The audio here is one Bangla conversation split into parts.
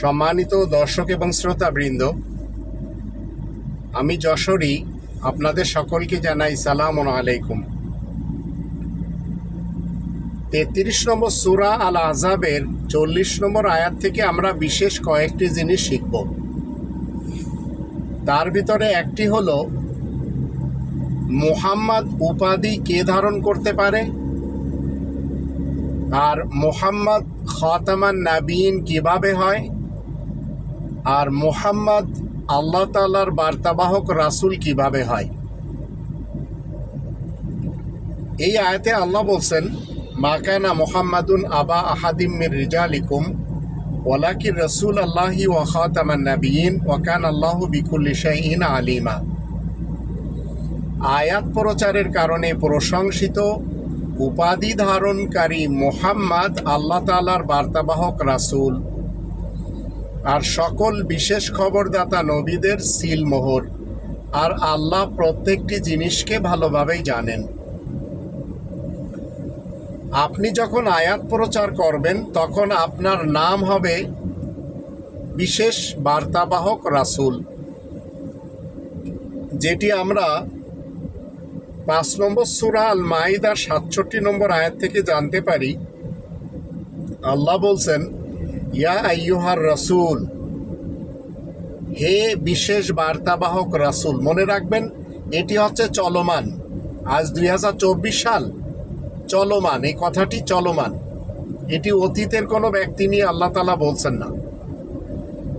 সম্মানিত দর্শক এবং শ্রোতাবৃন্দ, আমি যশোরী, আপনাদের সকলকে জানাই সালাম আলাইকুম। তেত্রিশ নম্বর সুরা আল আজাবের চল্লিশ নম্বর আয়াত থেকে আমরা বিশেষ কয়েকটি জিনিস শিখব। তার ভিতরে একটি হল, মুহাম্মদ উপাধি কে ধারণ করতে পারে? আর মোহাম্মদ খতামান নাবিন কীভাবে হয়? আর মোহাম্মদ আল্লাহ তালার বার্তাবাহক রাসুল কীভাবে হয়? এই আয়াতে আল্লাহ বলছেন মাকানা মোহাম্মদুন আবা আহাদিম মির রিজালিকুম ওয়ালাকি রসুল আল্লাহি ওয়া খাতামান নাবিয়িন ওয়াকান আল্লাহ বিকুল্লি শাইইন আলিমা। আয়াত প্রচারের কারণে প্রশংসিত উপাধি ধারণকারী মোহাম্মদ আল্লাহ তালার বার্তাবাহক রাসুল আর সকল বিশেষ খবরদাতা নবীদের সিলমোহর। আর আল্লাহ প্রত্যেকটি জিনিসকে ভালোভাবেই জানেন। আপনি যখন আয়াত প্রচার করবেন, তখন আপনার নাম হবে বিশেষ বার্তাবাহক রাসুল। যেটি আমরা পাঁচ নম্বর সুরা আল মাইদার সাতষট্টি নম্বর আয়াত থেকে জানতে পারি। আল্লাহ বলছেন ইয়া আইয়ুহার রাসুল। হে বিশেষ বার্তাবাহক রাসুল, মনে রাখবেন, এটি হচ্ছে চলমান। আজ দু হাজার চব্বিশ সাল, চলমান, এই কথাটি চলমান। এটি অতীতের কোনো ব্যক্তি নিয়ে আল্লাহ তালা বলছেন না।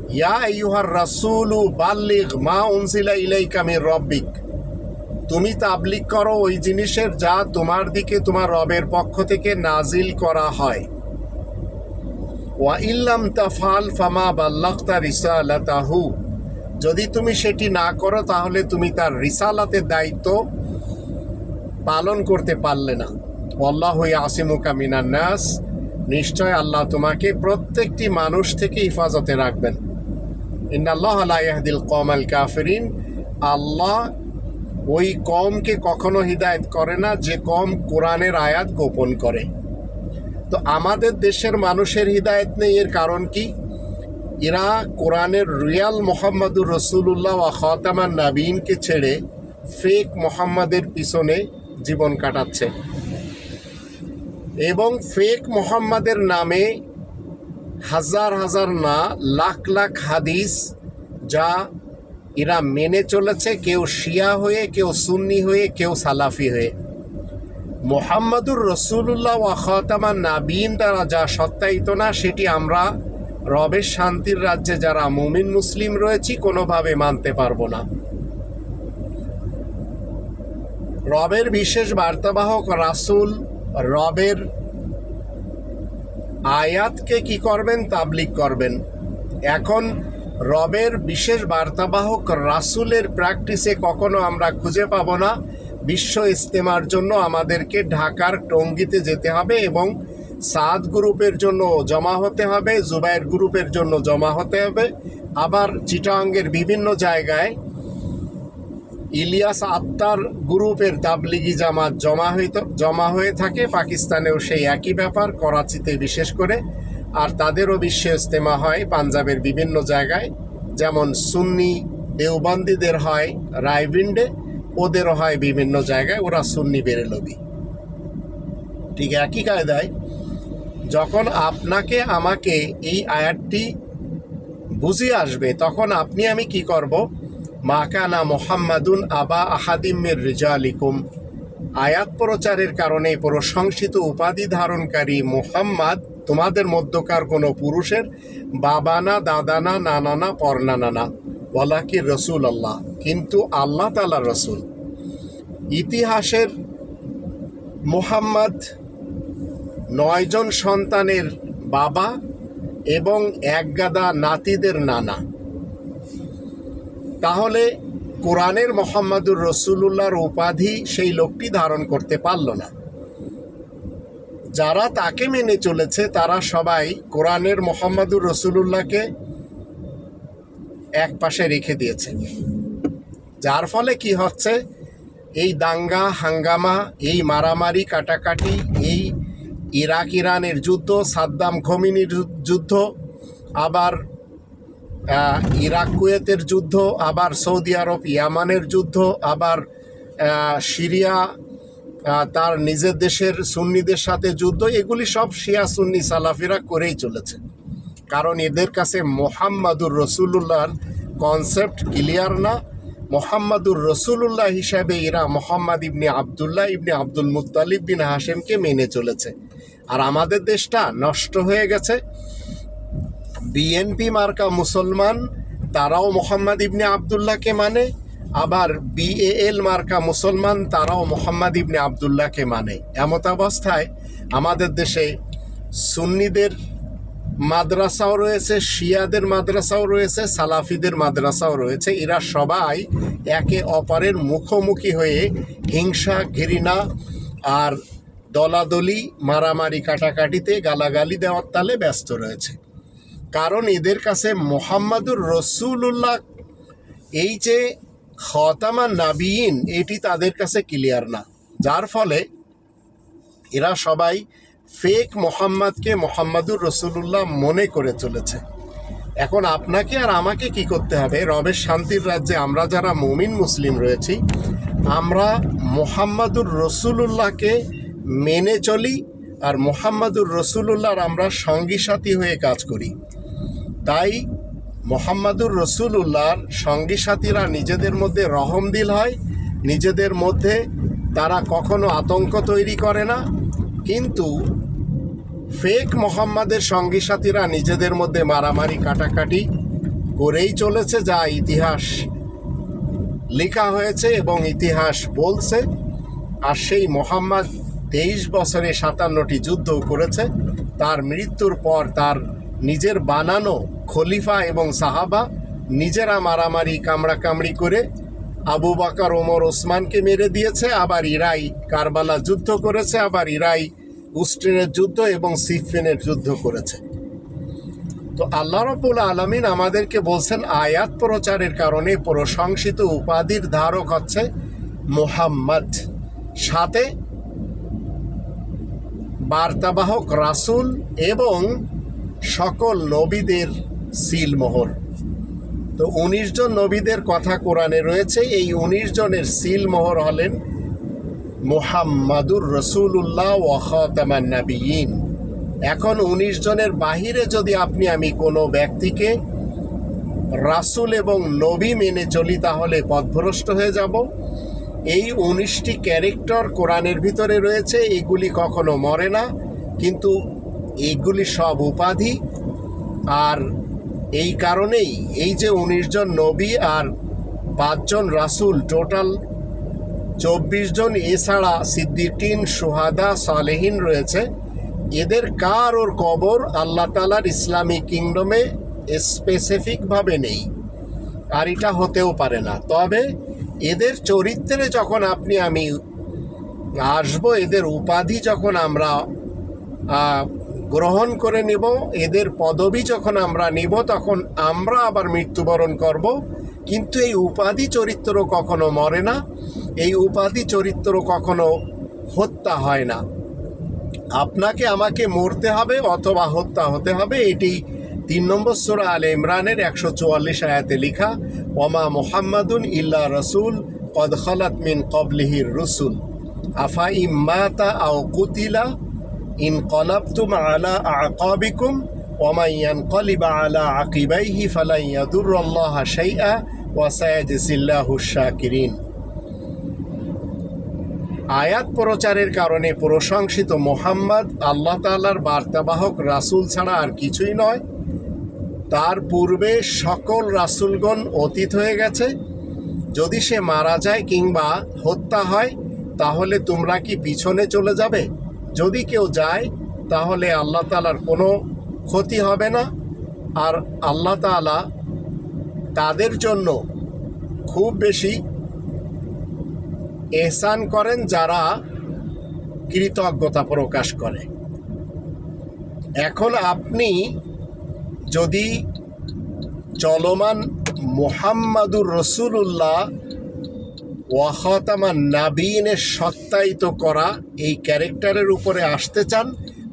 ইয়া আইয়ুহার রাসুলু বাল্লিগ মা উনসিলা ইলাইকা মির রব্বিক। তুমি তাবলিক করো ওই জিনিসের যা তোমার দিকে তোমার রবের পক্ষ থেকে নাজিল করা হয়। ওয়া তাফাল ফামা বাল্লাক্তা রিসালাতাহু। যদি তুমি সেটি না করো, তাহলে তুমি তার রিসালাতের দায়িত্ব পালন করতে পারলে না। আল্লাহ আসিমুকা মিনান নাস। নিশ্চয় আল্লাহ তোমাকে প্রত্যেকটি মানুষ থেকে হিফাজতে রাখবেন। ইন্নাল্লাহ আলা ইয়াহদিল কমাল কাফিরিন। আল্লাহ ওই কমকে কখনো হিদায়ত করে না, যে কম কোরআনের আয়াত গোপন করে। তো আমাদের দেশের মানুষের হিদায়ত নেই, এর কারণ কি? এরা কোরআনের রিয়াল মোহাম্মদুর রসুল্লাহ ওয়া খতামান নাবিনকে ছেড়ে ফেক মোহাম্মদের পিছনে জীবন কাটাচ্ছে। এবং ফেক মোহাম্মদের নামে হাজার হাজার না, লাখ লাখ হাদিস যা এরা মেনে চলেছে, কেউ শিয়া হয়ে, কেউ সুন্নি হয়ে, কেউ সালাফি হয়ে। মোহাম্মদুর রসুল্লাহ ওয়াখাতামা নাবিন দ্বারা যা সত্যায়িত না, সেটি আমরা রবের শান্তির রাজ্যে যারা মুমিন মুসলিম রয়েছি, কোনোভাবে মানতে পারব না। রবের বিশেষ বার্তাবাহক রাসুল রবের আয়াতকে কি করবেন? তাবলিক করবেন। এখন রবের বিশেষ বার্তাবাহক রাসুলের প্র্যাকটিসে কখনো আমরা খুঁজে পাব না। বিশ্ব ইস্তেমার জন্য আমাদেরকে ঢাকার টঙ্গিতে যেতে হবে এবং সাদ গ্রুপের জন্য জমা হতে হবে জুবাইর গ্রুপের জন্য জমা হতে হবে। আবার চিটাঙ্গের বিভিন্ন জায়গায় ইলিয়াস আত্মার গ্রুপের তাবলিগি জামাত জমা হইত, জমা হয়ে থাকে। পাকিস্তানেও সেই একই ব্যাপার, করাচিতে বিশেষ করে। আর তাদেরও বিশ্ব ইস্তেমা হয় পাঞ্জাবের বিভিন্ন জায়গায়। যেমন সুন্নি দেওবন্দিদের হয় রায়বিন্ডে ওদেরও হয় বিভিন্ন জায়গায়, ওরা সুন্নি বেরেলবি। ঠিক একই কায়দায় যখন আপনাকে আমাকে এই আয়াতটি বুঝিয়ে আসবে, তখন আপনি আমি কি করব? মাকানা মোহাম্মাদুন আবা আহাদিমের রিজা আলিকুম আয়াত প্রচারের কারণে প্রশংসিত উপাধি ধারণকারী মোহাম্মদ তোমাদের মধ্যকার কোনো পুরুষের বাবা না দাদা না নানা না পর্নানা না বলা কি রসুল আল্লাহ, কিন্তু আল্লাহ তালা রসুল। ইতিহাসের মোহাম্মদ নয়জন সন্তানের বাবা এবং এক গাদা নাতিদের নানা। তাহলে কোরআনের মোহাম্মদুর রসুল্লাহর উপাধি সেই লোকটি ধারণ করতে পারল না। যারা তাকে মেনে চলেছে, তারা সবাই কোরআনের মোহাম্মদুর রসুলুল্লাহকে এক পাশে রেখে দিয়েছে। যার ফলে কি হচ্ছে? এই দাঙ্গা, হাঙ্গামা, এই মারামারি, কাটাকাটি, এই ইরাক, ইরানের যুদ্ধ, সাদ্দাম খমিনির যুদ্ধ, আবার ইরাক, কুয়েতের যুদ্ধ, আবার সৌদি আরব, ইয়ামানের যুদ্ধ, আবার সিরিয়া তার নিজের দেশের সুন্নিদের সাথে যুদ্ধ, এগুলি সব শিয়া সুন্নি সালাফিরা করেই চলেছে। কারণ এদের কাছে মোহাম্মাদুর রসুল্লাহর কনসেপ্ট ক্লিয়ার না। মোহাম্মদুর রসুল্লাহ হিসাবে এরা মোহাম্মদ ইবনে আবদুল্লাহ ইবনে আব্দুল মুত্তালিব বিন হাসেমকে মেনে চলেছে। আর আমাদের দেশটা নষ্ট হয়ে গেছে। বিএনপি মার্কা মুসলমান, তারাও মোহাম্মদ ইবনে আবদুল্লাহকে মানে। আবার বিএএল মার্কা মুসলমান, তারাও মোহাম্মদ ইবনে আবদুল্লাহকে মানে। এমত অবস্থায় আমাদের দেশে সুন্নিদের মাদ্রাসাও রয়েছে, শিয়াদের মাদ্রাসাও রয়েছে, সালাফিদের মাদ্রাসাও রয়েছে। এরা সবাই একে অপরের মুখোমুখি হয়ে হিংসা, ঘৃণা আর দলাদলি, মারামারি কাটাকাটিতে গালাগালি দেওয়ার তালে ব্যস্ত রয়েছে। কারণ এদের কাছে মোহাম্মদুর রসুল্লাহ এই যে খতামা নাবিয়িন, এটি তাদের কাছে ক্লিয়ার না। যার ফলে এরা সবাই ফেক মোহাম্মদকে মোহাম্মদুর রসুল্লাহ মনে করে চলেছে। এখন আপনাকে আর আমাকে কি করতে হবে? রবের শান্তির রাজ্যে আমরা যারা মুমিন মুসলিম রয়েছি, আমরা মোহাম্মদুর রসুল্লাহকে মেনে চলি আর মোহাম্মদুর রসুল্লাহর আমরা সঙ্গী সাথী হয়ে কাজ করি। তাই মোহাম্মদুর রসুল্লাহর সঙ্গী সাথীরা নিজেদের মধ্যে রহমদিল হয়, নিজেদের মধ্যে তারা কখনো আতঙ্ক তৈরি করে না। কিন্তু ফেক মোহাম্মদের সঙ্গী সাথীরা নিজেদের মধ্যে মারামারি, কাটাকাটি করেই চলেছে যা ইতিহাস লেখা হয়েছে এবং ইতিহাস বলছে। আর সেই মোহাম্মদ তেইশ বছরে সাতান্নটি যুদ্ধ করেছে। তার মৃত্যুর পর তার নিজের বানানো খলিফা এবং সাহাবা নিজেরা মারামারি, কামড়াকামড়ি করে আবু বাকার, ওমর, ওসমানকে মেরে দিয়েছে। আবার ইরাই কারবালা যুদ্ধ করেছে। আবার ইরাই উস্ট্রেনের যুদ্ধ এবং সিফিনের যুদ্ধ করেছে। তো আল্লাহ রবুল আলমিন আমাদেরকে বলছেন, আয়াত প্রচারের কারণে প্রশংসিত উপাধির ধারক হচ্ছে মোহাম্মদ। সাথে বার্তাবাহক রাসূল এবং সকল নবীদের সিলমোহর। তো উনিশ জন নবীদের কথা কোরআনে রয়েছে, এই উনিশ জনের সিলমোহর হলেন মোহাম্মদুর রসুল্লাহ ওয়াহতামান নাবিয়িন এখন উনিশ জনের বাহিরে যদি আপনি, আমি কোনো ব্যক্তিকে রাসূল এবং নবী মেনে চলি, তাহলে পথভ্রষ্ট হয়ে যাব। এই উনিশটি ক্যারেক্টার কোরআনের ভিতরে রয়েছে, এগুলি কখনো মরে না, কিন্তু এইগুলি সব উপাধি। আর এই কারণেই এই যে উনিশ জন নবী আর পাঁচজন রাসূল, টোটাল চব্বিশ জন এছাড়া সিদ্দিকিন, সোহাদা, সালেহীন রয়েছে। এদের কার ওর কবর? আল্লাহ তালার ইসলামী কিংডমে স্পেসিফিকভাবে নেই। আর এটা হতেও পারে না। তবে এদের চরিত্রে যখন আপনি আমি আসব, এদের উপাধি যখন আমরা গ্রহণ করে নিব, এদের পদবি যখন আমরা নিব, তখন আমরা আবার মৃত্যুবরণ করব। কিন্তু এই উপাধি চরিত্র কখনো মরে না। এই উপাধি চরিত্র কখনো হত্যা হয় না। আপনাকে আমাকে মরতে হবে অথবা হত্যা হতে হবে, এটি তিন নম্বর সোরা আল ইমরানের একশো চুয়াল্লিশ আয়াতে লিখা, ওমা মোহাম্মদুন ইল্লা রসুল, কদ খলাত মিন কবলিহির রসুল। আফা ইম্মাতা আও কুতিলা ইন কলাবতুম আলা আকাবিকুম ওমা ইয়ানকলিবা আলা আকিবাইহি ফালাই ইয়াদুরুল্লাহ শাইআ ওয়া সায়াজজিল্লাহু শাকিরিন। আয়াত প্রচারের কারণে প্রশংসিত মোহাম্মদ আল্লাহ তাআলার বার্তাবাহক রাসূল ছাড়া আর কিছুই নয়। তার পূর্বে সকল রাসূলগণ অতীত হয়ে গেছে। যদি সে মারা যায় কিংবা হত্যা হয়, তাহলে তোমরা কি পিছনে চলে যাবে? যদি কেউ যায়, তাহলে আল্লাহ তাআলার কোনো ক্ষতি হবে না। আর আল্লাহ তাআলা তাদের জন্য খুব বেশি এহসান করেন যারা কৃতজ্ঞতা প্রকাশ করে। এখন আপনি যদি চলমান মোহাম্মদুর রসুল্লাহ ওয়াহতামা নাবিনের সত্যায়িত করা এই ক্যারেক্টারের উপরে আসতে চান,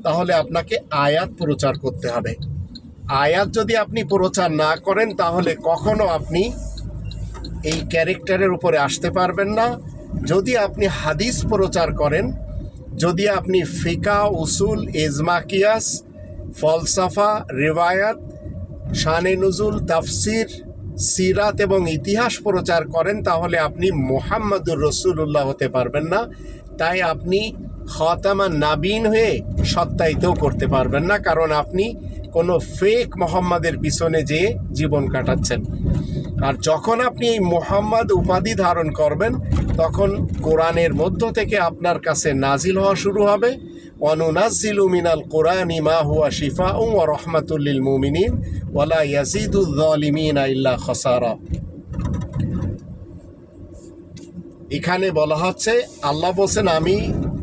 তাহলে আপনাকে আয়াত প্রচার করতে হবে। আয়াত যদি আপনি প্রচার না করেন, তাহলে কখনো আপনি এই ক্যারেক্টারের উপরে আসতে পারবেন না। যদি আপনি হাদিস প্রচার করেন, যদি আপনি ফিকা, উসুল এজমাকিয়াস ফলসাফা রিবায়াত শানে নজুল, তাফসির, সিরাত এবং ইতিহাস প্রচার করেন, তাহলে আপনি মোহাম্মদুর রসুল্লাহ হতে পারবেন না। তাই আপনি খতামা নাবিন হয়ে সত্যায়িতও করতে পারবেন না, কারণ আপনি কোনো ফেক মোহাম্মদের পিছনে যেয়ে জীবন কাটাচ্ছেন। আর যখন আপনি এই মোহাম্মদ উপাধি ধারণ করবেন তখন কোরআনের মধ্য থেকে আপনার কাছে নাজিল হওয়া শুরু হবে। অনুনাজিলু মিনাল কোরআন মা হুয়া শিফা উম ও রহমাতুল্লিল মুমিনিন ওয়ালা ইয়াজিদুদ্দলিমিন ইল্লা খসারা। এখানে বলা হচ্ছে, আল্লাহ বলছেন, আমি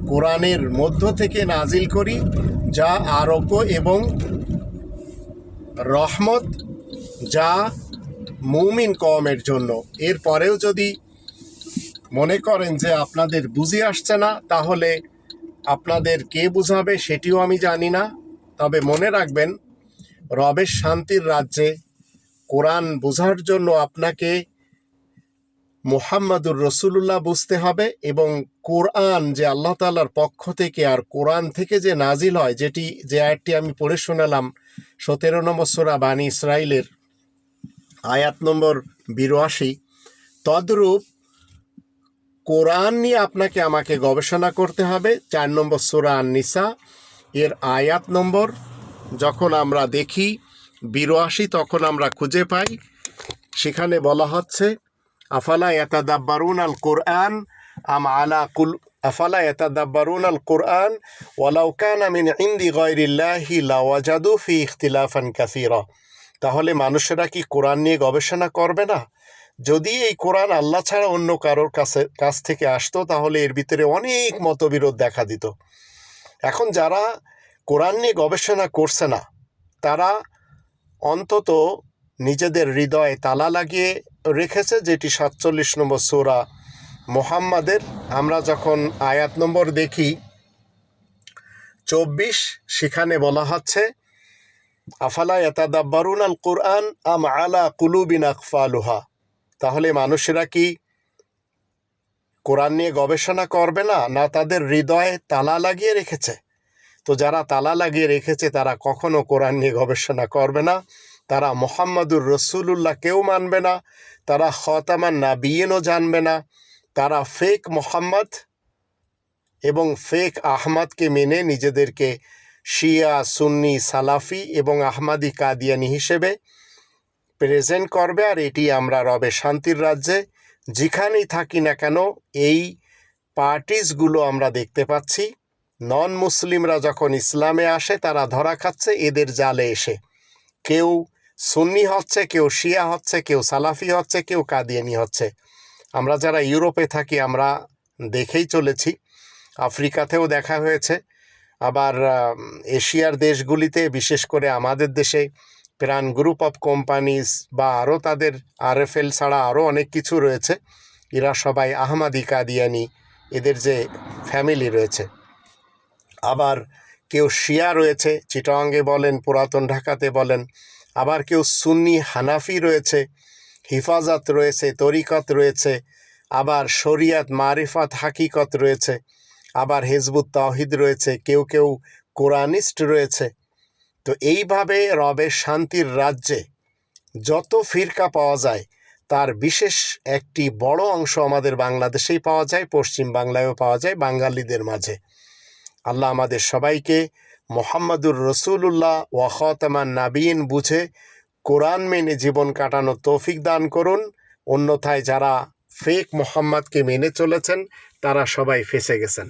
কোরআনের মধ্য থেকে নাজিল করি, যা আরোগ্য এবং রহমত যা মুমিন কমের জন্য। এরপরেও যদি মনে করেন যে আপনাদের বুঝে আসছে না, তাহলে আপনাদের কে বুঝাবে সেটিও আমি জানি না। তবে মনে রাখবেন, রবের শান্তির রাজ্যে কোরআন বোঝার জন্য আপনাকে মোহাম্মদুর রসুল্লাহ বুঝতে হবে এবং কোরআন যে আল্লাহ তাল্লার পক্ষ থেকে আর কোরআন থেকে যে নাজিল হয়, যেটি, যে আয়াতটি আমি পড়ে শোনালাম সতেরো নম্বর সোরা বাণী ইসরায়েলের আয়াত নম্বর বিরাশি, তদ্রূপ কোরআন নিয়ে আপনাকে আমাকে গবেষণা করতে হবে। চার নম্বর সোরা নিসা এর আয়াত নম্বর। যখন আমরা দেখি বিরাশি, তখন আমরা খুঁজে পাই। সেখানে বলা হচ্ছে, আফালা ইয়াতাদাব্বারুন আল কোরআন আম আলা কুল, আফালা ইয়াতাদাব্বারুন আল কোরআন ওয়ালাউ কানা মিন ইনদি গায়রিল্লাহি লাওয়াজাদু ফি ইখতিলাফান কাসীরা। তাহলে মানুষেরা কি কোরআন নিয়ে গবেষণা করবে না? যদি এই কোরআন আল্লাহ ছাড়া অন্য কারোর কাছে, কাছ থেকে আসতো, তাহলে এর ভিতরে অনেক মতবিরোধ দেখা দিত। এখন যারা কোরআন নিয়ে গবেষণা করছে না, তারা অন্তত নিজেদের হৃদয়ে তালা লাগিয়ে রেখেছে যেটি সাতচল্লিশ নম্বর সোরা মোহাম্মদের। আমরা যখন আয়াত নম্বর দেখি, চব্বিশ, সেখানে বলা হচ্ছে, আফালা ইয়াতাদাব্বারুন আল কোরআন আম আলা কুলুবিন আকফালুহা? তাহলে মানুষেরা কি কোরআন নিয়ে গবেষণা করবে না? না তাদের হৃদয়ে তালা লাগিয়ে রেখেছে? তো যারা তালা লাগিয়ে রেখেছে, তারা কখনো কোরআন নিয়ে গবেষণা করবে না। তারা মোহাম্মদুর রসুল্লাহ কেউ মানবে না। তারা খতামান নাবিয়েনও জানবে না। তারা ফেক মোহাম্মদ এবং ফেক আহমদকে মেনে নিজেদেরকে শিয়া, সুন্নি, সালাফি এবং আহমাদি কাদিয়ানি হিসেবে প্রেজেন্ট করবে আর এটি আমরা রবে শান্তির রাজ্যে, যেখানেই থাকি না কেন, এই পার্টিসগুলো আমরা দেখতে পাচ্ছি। নন মুসলিমরা যখন ইসলামে আসে, তারা ধরা খাচ্ছে, এদের জালে এসে। কেউ সুন্নি হচ্ছে, কেউ শিয়া হচ্ছে, কেউ সালাফি হচ্ছে, কেউ কাদিয়ানি হচ্ছে। আমরা যারা ইউরোপে থাকি, আমরা দেখেই চলেছি। আফ্রিকাতেও দেখা হয়েছে। আবার এশিয়ার দেশগুলিতে, বিশেষ করে আমাদের দেশে প্রাণ গ্রুপ অফ কোম্পানিজ বা আরও তাদের আরএফএল ছাড়া আরও অনেক কিছু রয়েছে। এরা সবাই আহমাদি কাদিয়ানি, এদের যে ফ্যামিলি রয়েছে। আবার কেউ শিয়া রয়েছে, চিটাঙ্গে বলেন, পুরাতন ঢাকাতে বলেন। আবার কেউ সুন্নি হানাফি রয়েছে, হিফাজত রয়েছে, তরিকত রয়েছে। আবার শরিয়াত মারিফাত হাকিকত রয়েছে। আবার হেজবুত তাহিদ রয়েছে, কেউ কেউ কোরআনিস্ট রয়েছে। তো এইভাবে রবের শান্তির রাজ্যে যত ফিরকা পাওয়া যায়, তার বিশেষ একটি বড় অংশ আমাদের বাংলাদেশেই পাওয়া যায়, পশ্চিম বাংলায়ও পাওয়া যায়, বাঙালিদের মাঝে। আল্লাহ আমাদের সবাইকে মোহাম্মদুর রসুল্লাহ ওয়াখতামান নাবিন বুঝে কোরআন মেনে জীবন কাটানো তৌফিক দান করুন। অন্যথায় যারা ফেক মোহাম্মদকে মেনে চলেছেন, তারা সবাই ফেসে গেছেন।